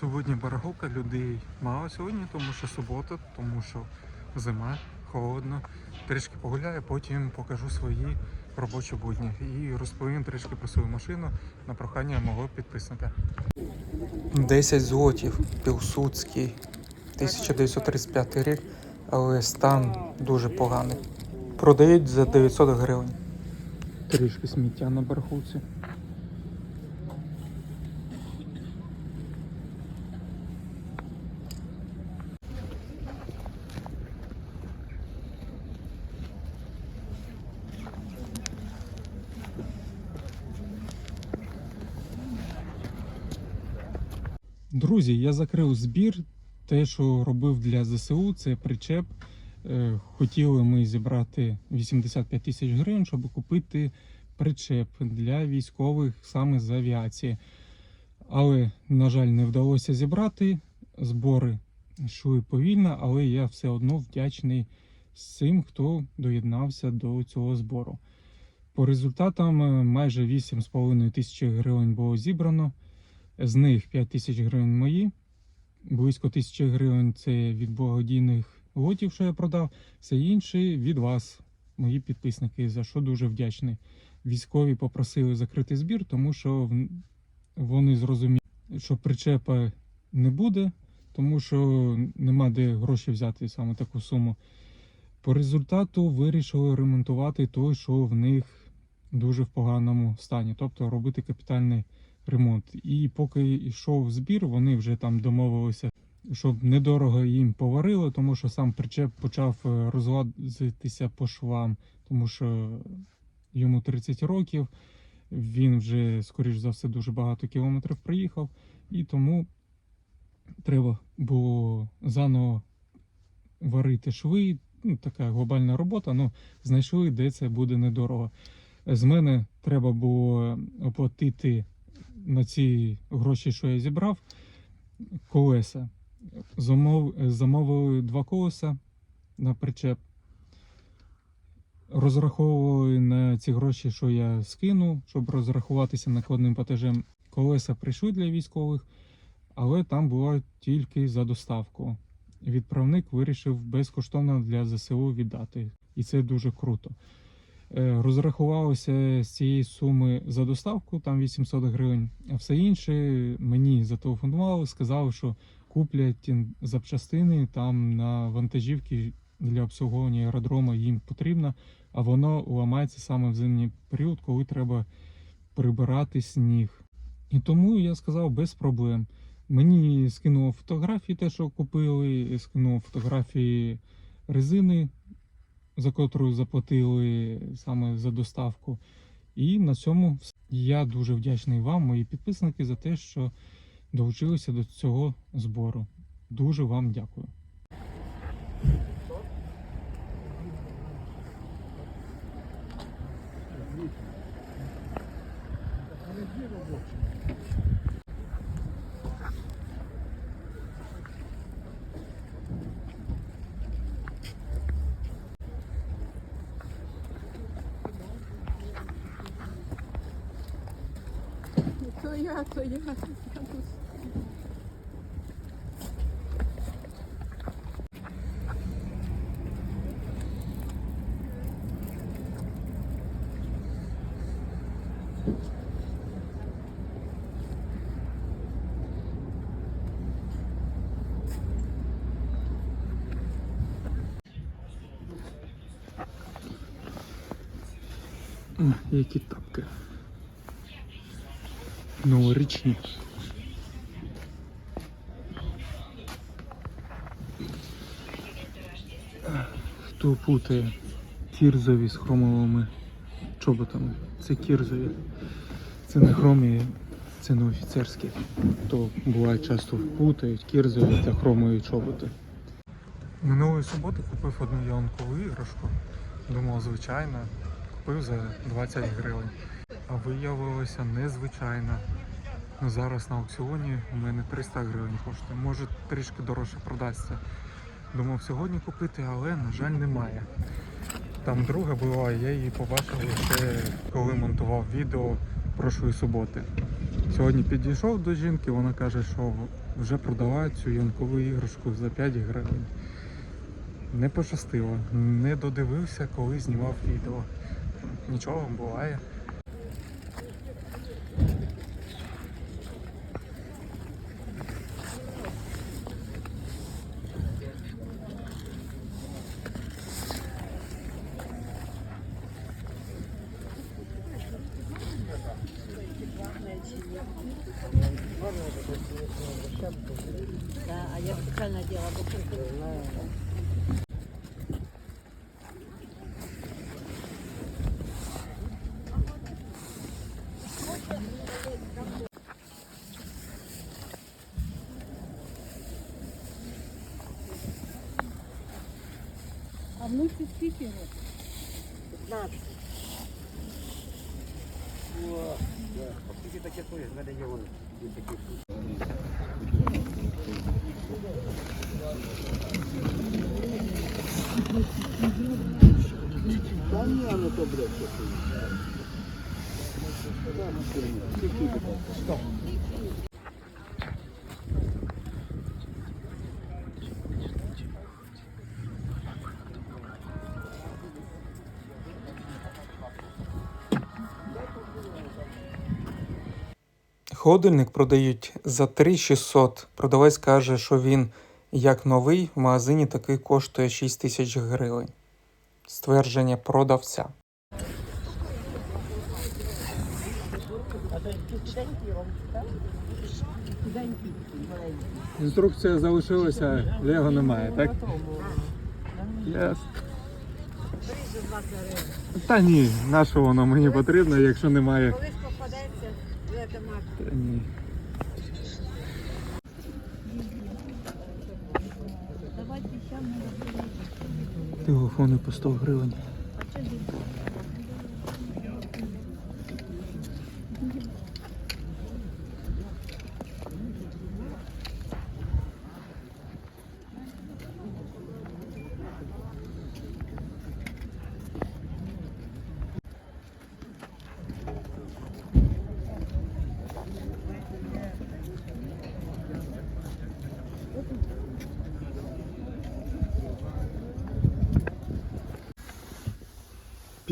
Сьогодні барахолка людей мало сьогодні, тому що субота, тому що зима, холодно. Трішки погуляю, потім покажу свої робочі будні і розповім трішки про свою машину на прохання мого підписника. 10 злотів, Пілсудський, 1935 рік, але стан дуже поганий. Продають за 900 гривень. Трішки сміття на барахолці. Друзі, я закрив збір. Те, що робив для ЗСУ, це причеп. Е, Хотіли ми зібрати 85 тисяч гривень, щоб купити причеп для військових саме з авіації. Але, на жаль, не вдалося зібрати. Збори йшли повільно, але я все одно вдячний всім, хто доєднався до цього збору. По результатам е, майже 8,5 тисячі гривень було зібрано. З них 5 тисяч гривень мої, близько тисячі гривень це від благодійних лотів, що я продав, все інше від вас, мої підписники, за що дуже вдячний. Військові попросили закрити збір, тому що вони зрозуміли, що причепа не буде, тому що нема де гроші взяти саме таку суму. По результату вирішили ремонтувати той, що в них дуже в поганому стані, тобто робити капітальний ремонт. І поки йшов збір, вони вже там домовилися, щоб недорого їм поварили, тому що сам причеп почав е, розлазитися по швам, тому що йому 30 років, він вже, скоріш за все, дуже багато кілометрів проїхав, і тому треба було заново варити шви. Ну, така глобальна робота. Ну, знайшли, де це буде недорого. З мене треба було оплатити на ці гроші, що я зібрав, колеса. Замов, замовили два колеса на причеп. Розраховували на ці гроші, що я скину, щоб розрахуватися накладним платежем. Колеса прийшли для військових, але там було тільки за доставку. Відправник вирішив безкоштовно для ЗСУ віддати. І це дуже круто. Е, Розрахувалося з цієї суми за доставку, там 800 гривень, а все інше мені зателефонували, сказали, що куплять запчастини там на вантажівки для обслуговування аеродрому їм потрібно, а воно ламається саме в зимній період, коли треба прибирати сніг. І тому я сказав без проблем. Мені скинуло фотографії, те, що купили, скинуло фотографії резини за котру заплатили саме за доставку. І на цьому я дуже вдячний вам, мої підписники, за те, що долучилися до цього збору. Дуже вам дякую. То я, то я. я тут. О, які тапки. Новорічні. Хто путає кірзові з хромовими чоботами? Це кірзові. Це не хромі, це не офіцерські. То буває часто путають кірзові та хромові чоботи. Минулої суботи купив одну ялинкову іграшку. Думав, звичайно, купив за 20 гривень. А виявилося незвичайно. Ну, зараз на аукціоні у мене 300 гривень коштує. Може трішки дорожче продасться. Думав сьогодні купити, але, на жаль, немає. Там друга була, я її побачив лише коли монтував відео прошлої суботи. Сьогодні підійшов до жінки, вона каже, що вже продавають цю янкову іграшку за 5 гривень. Не пощастило, не додивився, коли знімав відео. Нічого буває. А внуки скільки років? 15. Скільки таке стоїть, в мене є вон є такі. Та ні, ну то блядь, що ти. Холодильник продають за 3600. Продавець каже, що він як новий в магазині такий коштує 6 тисяч гривень. Ствердження продавця. Інструкція залишилася, Лего немає, так? Yes. Та ні, на що воно мені потрібно, якщо немає. Будете мати. Та. Телефони по 100 гривень.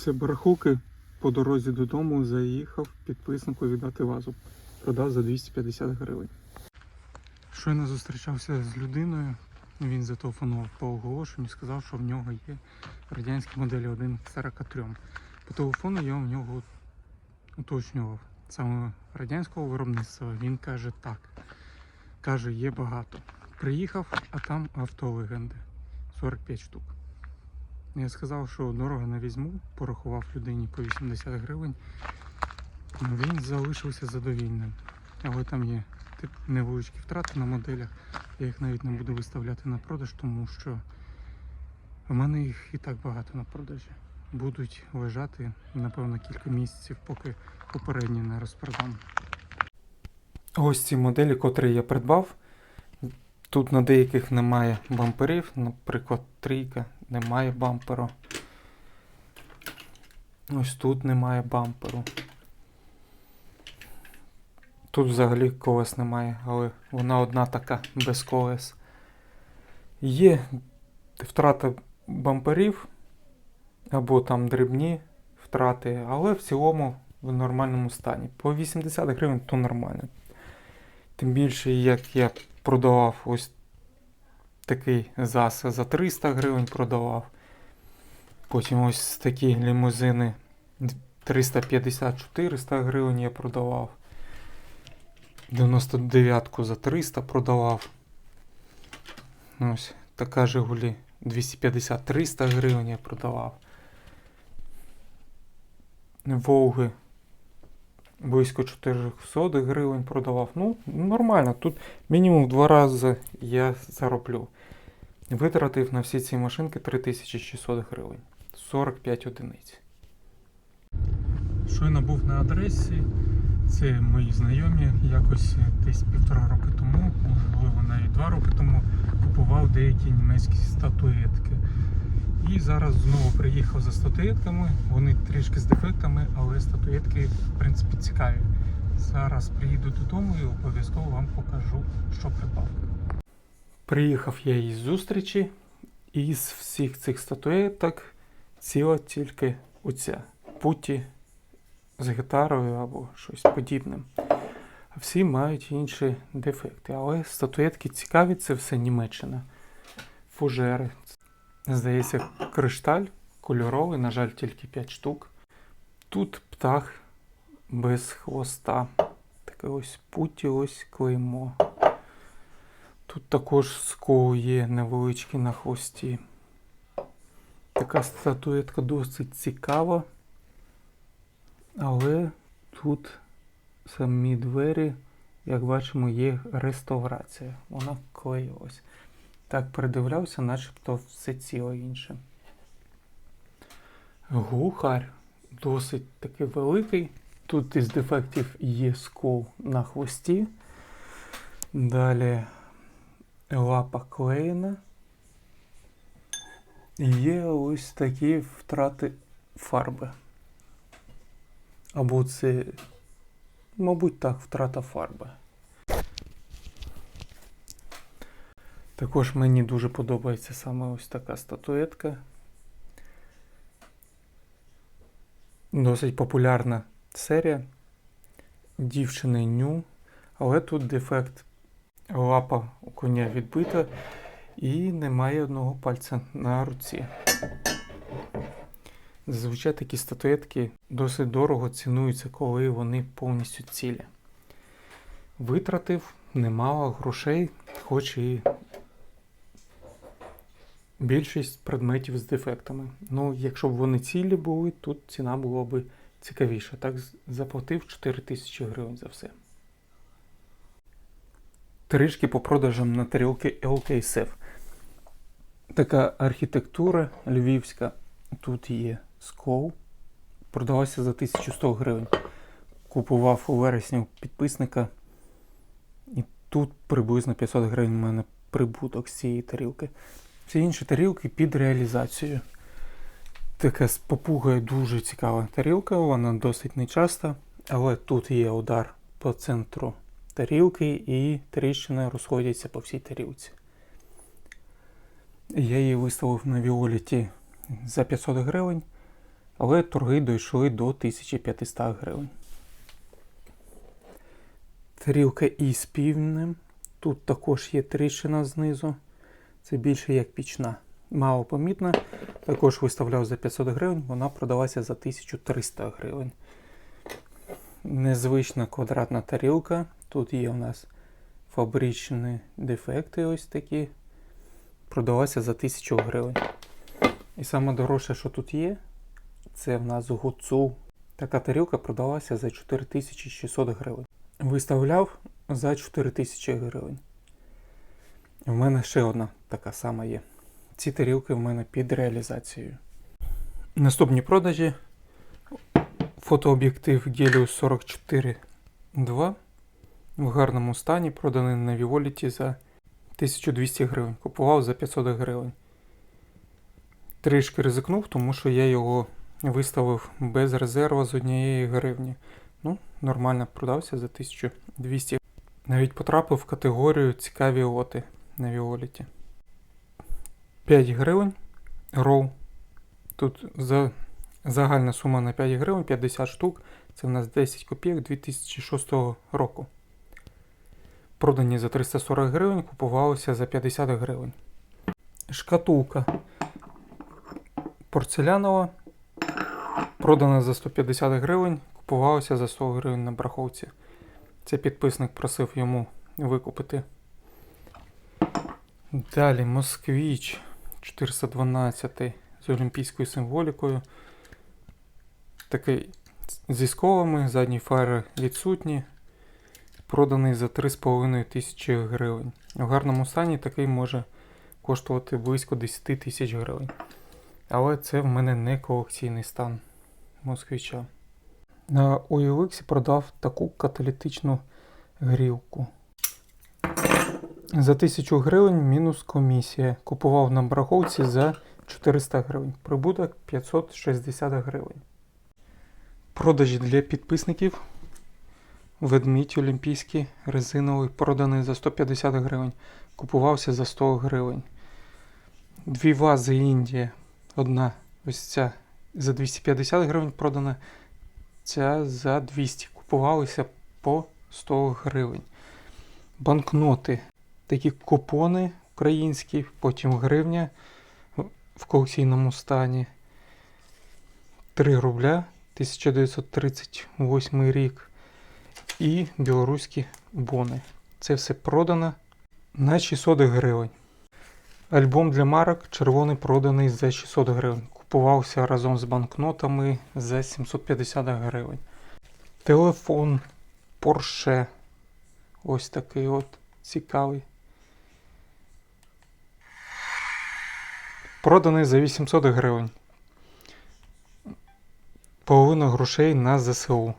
Після барахулки по дорозі додому заїхав підписнику віддати вазу. Продав за 250 гривень. Щойно зустрічався з людиною. Він зателефонував по оголошенню, і сказав, що в нього є радянські моделі 1 к 43. По телефону я в нього уточнював саме радянського виробництва. Він каже так. Каже, є багато. Приїхав, а там автолегенди. 45 штук. Я сказав, що дорого не візьму, порахував людині по 80 гривень. Ну, Він залишився задовільним. Але там є невеличкі втрати на моделях. Я їх навіть не буду виставляти на продаж, тому що в мене їх і так багато на продажі. Будуть лежати, напевно, кілька місяців, поки попередні не розпродам. Ось ці моделі, котрі я придбав. Тут на деяких немає бамперів, наприклад, трійка немає бамперу. Ось тут немає бамперу. Тут взагалі колес немає, але вона одна така без колес. Є втрата бамперів або там дрібні втрати, але в цілому в нормальному стані. По 80 гривень то нормально. Тим більше, як я продавав ось такий ЗАЗ за 300 гривень продавав. Потім ось такі лімузини 350-400 гривень я продавав. 99-ку за 300 продавав. Ось така Жигулі 250-300 гривень я продавав. Волги близько 400 гривень продавав. Ну, нормально. Тут мінімум в два рази я зароблю. Витратив на всі ці машинки 3600 гривень. 45 одиниць. Щойно був на адресі. Це мої знайомі. Якось десь півтора роки тому, можливо, навіть два роки тому, купував деякі німецькі статуетки. І зараз знову приїхав за статуетками. Вони трішки з дефектами, але статуетки, в принципі, цікаві. Зараз приїду додому і обов'язково вам покажу, що придбав. Приїхав я із зустрічі, і з всіх цих статуеток ціла тільки оця путі з гітарою або щось подібним. Всі мають інші дефекти. Але статуетки цікаві, це все Німеччина. Фужери. Здається, кришталь кольоровий, на жаль, тільки 5 штук. Тут птах без хвоста. Таке ось путі, ось клеймо. Тут також скол є невеличкий на хвості. Така статуетка досить цікава. Але тут самі двері, як бачимо, є реставрація. Вона клеїлась. Так передивлявся, начебто все ціле інше. Глухар досить таки великий. Тут із дефектів є скол на хвості. Далі лапа клеєна. Є ось такі втрати фарби. Або це, мабуть, так, втрата фарби. Також мені дуже подобається саме ось така статуетка. Досить популярна серія дівчини ню, але тут дефект лапа у коня відбита і немає одного пальця на руці. Зазвичай такі статуетки досить дорого цінуються, коли вони повністю цілі. Витратив немало грошей, хоч і більшість предметів з дефектами. Ну, якщо б вони цілі були, тут ціна була б цікавіша. Так заплатив 4 тисячі гривень за все. Трішки по продажам на тарілки LKSF. Така архітектура львівська. Тут є скол. Продалася за 1100 гривень. Купував у вересні у підписника. І тут приблизно 500 гривень у мене прибуток з цієї тарілки. Всі інші тарілки під реалізацію. Така з попугою дуже цікава тарілка, вона досить нечаста, але тут є удар по центру тарілки і тріщини розходяться по всій тарілці. Я її виставив на Віоліті за 500 гривень, але торги дійшли до 1500 гривень. Тарілка із півнем. Тут також є тріщина знизу. Це більше як пічна. Мало помітна. Також виставляв за 500 гривень, вона продалася за 1300 гривень. Незвична квадратна тарілка. Тут є у нас фабричні дефекти ось такі. Продалася за 1000 гривень. І саме дорожче, що тут є, це в нас гуцул. Така тарілка продалася за 4600 гривень. Виставляв за 4000 гривень. У мене ще одна така сама є. Ці тарілки в мене під реалізацією. Наступні продажі. Фотооб'єктив Helios 44.2 в гарному стані, проданий на Віоліті за 1200 гривень. Купував за 500 гривень. Трішки ризикнув, тому що я його виставив без резерву з однієї гривні. Ну, нормально продався за 1200. Навіть потрапив в категорію цікаві лоти на Віоліті. 5 гривень. Роу. Тут за, загальна сума на 5 гривень, 50 штук. Це в нас 10 копійок 2006 року. Продані за 340 гривень, купувалося за 50 гривень. Шкатулка порцелянова. Продана за 150 гривень, купувалося за 100 гривень на браховці. Це підписник просив йому викупити. Далі Москвіч 412 з олімпійською символікою. Такий зі сколами, задні фари відсутні. Проданий за 3,5 тисячі гривень. В гарному стані такий може коштувати близько 10 тисяч гривень. Але це в мене не колекційний стан москвича. На OLX продав таку каталітичну грілку. За 1000 гривень мінус комісія. Купував на браховці за 400 гривень. Прибуток 560 гривень. Продажі для підписників. Ведмідь олімпійський резиновий, проданий за 150 гривень. Купувався за 100 гривень. Дві вази Індія. Одна ось ця за 250 гривень продана, ця за 200. Купувалися по 100 гривень. Банкноти. Такі купони українські, потім гривня в колекційному стані. 3 рубля 1938 рік і білоруські бони. Це все продано на 600 гривень. Альбом для марок червоний проданий за 600 гривень. Купувався разом з банкнотами за 750 гривень. Телефон Porsche. Ось такий от цікавий. Проданий за 800 гривень. Половина грошей на ЗСУ.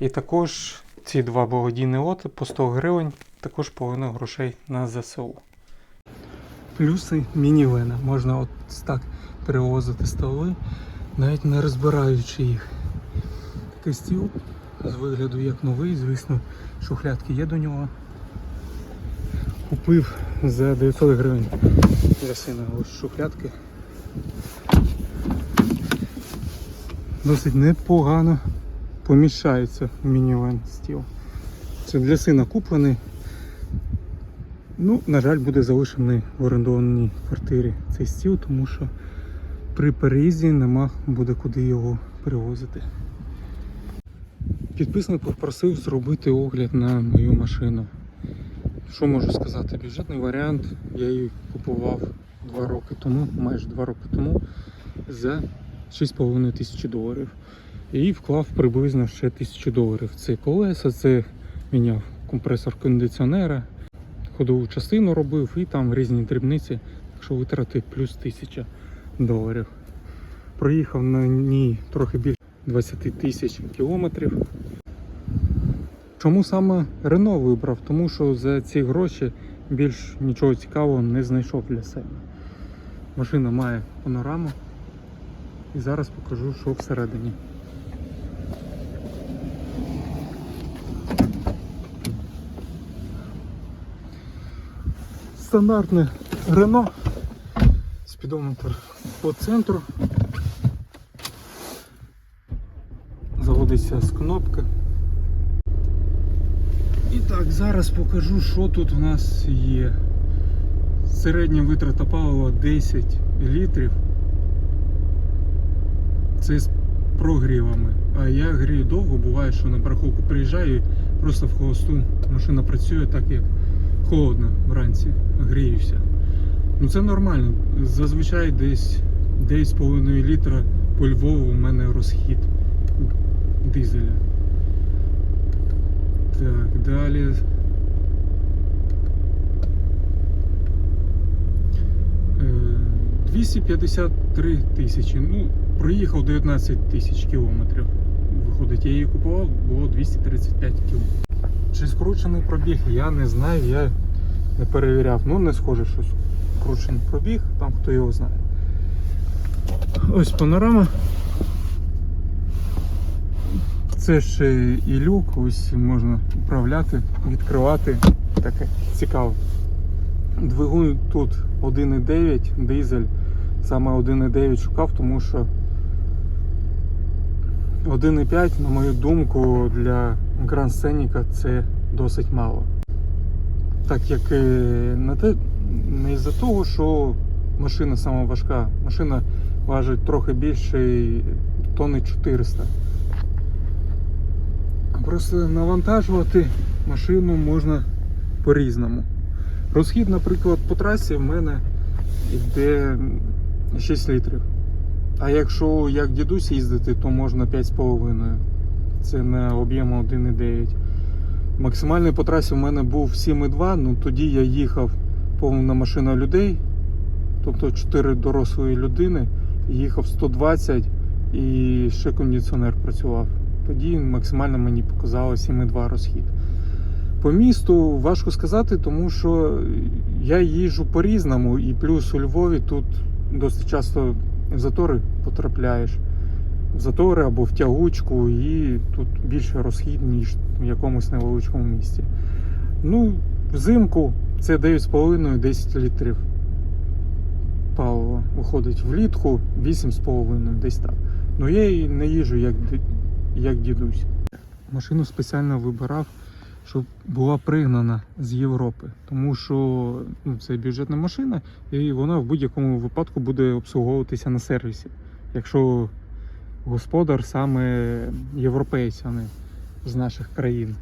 І також ці два благодійні лоти по 100 гривень, також половина грошей на ЗСУ. Плюси мінівена. Можна от так перевозити столи, навіть не розбираючи їх. Такий стіл з вигляду як новий, звісно, шухлядки є до нього. Купив за 900 гривень для сина ось шухлядки. Досить непогано поміщається в мінівен стіл. Це для сина куплений. Ну, на жаль, буде залишений в орендованій квартирі цей стіл, тому що при переїзді нема буде куди його перевозити. Підписник попросив зробити огляд на мою машину. Що можу сказати? Бюджетний варіант я її купував два роки тому, майже два роки тому, за 6,5 тисячі доларів. І вклав приблизно ще 1000 доларів. Це колеса, це міняв компресор кондиціонера, ходову частину робив і там різні дрібниці, так що витрати плюс 1000 доларів. Проїхав на ній трохи більше 20 тисяч кілометрів. Чому саме Рено вибрав? Тому що за ці гроші більш нічого цікавого не знайшов для себе. Машина має панораму. І зараз покажу, що всередині. Стандартне Рено. Спідометр по центру. Заводиться з кнопки. І так, зараз покажу, що тут у нас є. Середня витрата палива 10 літрів. Це з прогрівами. А я грію довго, буває, що на парковку приїжджаю і просто в холосту машина працює так, як холодно вранці, гріюся. Ну це нормально. Зазвичай десь 9,5 літра по Львову у мене розхід дизеля. Так, далі. Е, 253 тисячі. Ну, проїхав 19 тисяч кілометрів. Виходить, я її купував, було 235 кілометрів. Чи скручений пробіг, я не знаю, я не перевіряв. Ну, не схоже, що скручений пробіг, там хто його знає. Ось панорама. Це ще і люк, ось можна управляти, відкривати. Таке цікаво. Двигун тут 1,9 дизель. Саме 1,9 шукав, тому що 1,5, на мою думку, для Grand Scenic це досить мало. Так як е, не, те, не із-за того, що машина сама важка. Машина важить трохи більше тонни 400. Просто навантажувати машину можна по-різному. Розхід, наприклад, по трасі в мене йде 6 літрів. А якщо як дідусь їздити, то можна 5,5. Це на об'єм 1,9. Максимальний по трасі в мене був 7,2, ну тоді я їхав повна машина людей, тобто 4 дорослої людини, їхав 120 і ще кондиціонер працював. Тоді максимально мені показало 7,2 розхід. По місту важко сказати, тому що я їжджу по-різному, і плюс у Львові тут досить часто в затори потрапляєш. В затори або в тягучку, і тут більше розхід, ніж в якомусь невеличкому місці. Ну, взимку це 9,5-10 літрів палива виходить влітку 8,5, десь так. Ну я і не їжу як, як дідусь. Машину спеціально вибирав, щоб була пригнана з Європи, тому що ну, це бюджетна машина, і вона в будь-якому випадку буде обслуговуватися на сервісі, якщо господар саме європейць, а з наших країн.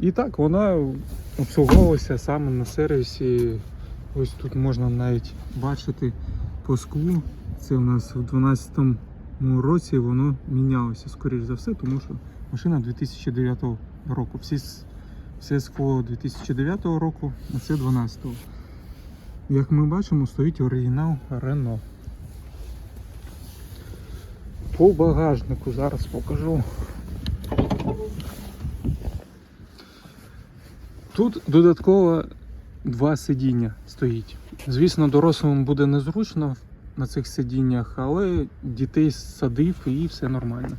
І так, вона обслуговувалася саме на сервісі. Ось тут можна навіть бачити по склу. Це у нас в 2012 році воно мінялося, скоріш за все, тому що машина 2009 року. Всі, все скло 2009 року, а це 2012. Як ми бачимо, стоїть оригінал Renault. По багажнику зараз покажу. Тут додатково два сидіння стоїть. Звісно, дорослим буде незручно на цих сидіннях, але дітей садив і все нормально.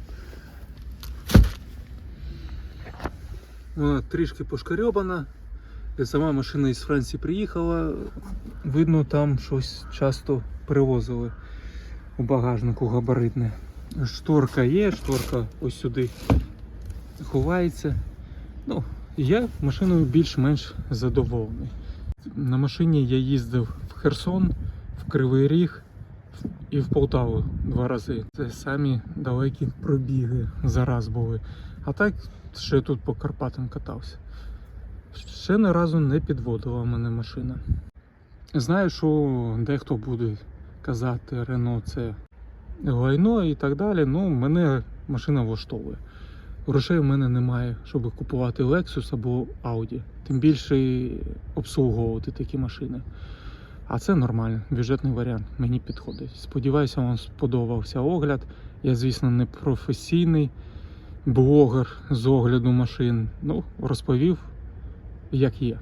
Вона трішки пошкарьобана. Сама машина із Франції приїхала. Видно, там щось часто перевозили у багажнику габаритне. Шторка є, шторка ось сюди ховається. Ну, я машиною більш-менш задоволений. На машині я їздив в Херсон, в Кривий Ріг і в Полтаву два рази. Це самі далекі пробіги зараз були. А так ще тут по Карпатам катався. Ще ні разу не підводила мене машина. Знаю, що дехто буде казати, Рено це лайно і так далі. Ну, мене машина влаштовує. Грошей в мене немає, щоб купувати Lexus або Audi. Тим більше обслуговувати такі машини. А це нормально, бюджетний варіант. Мені підходить. Сподіваюся, вам сподобався огляд. Я, звісно, не професійний блогер з огляду машин. Ну, розповів, як є.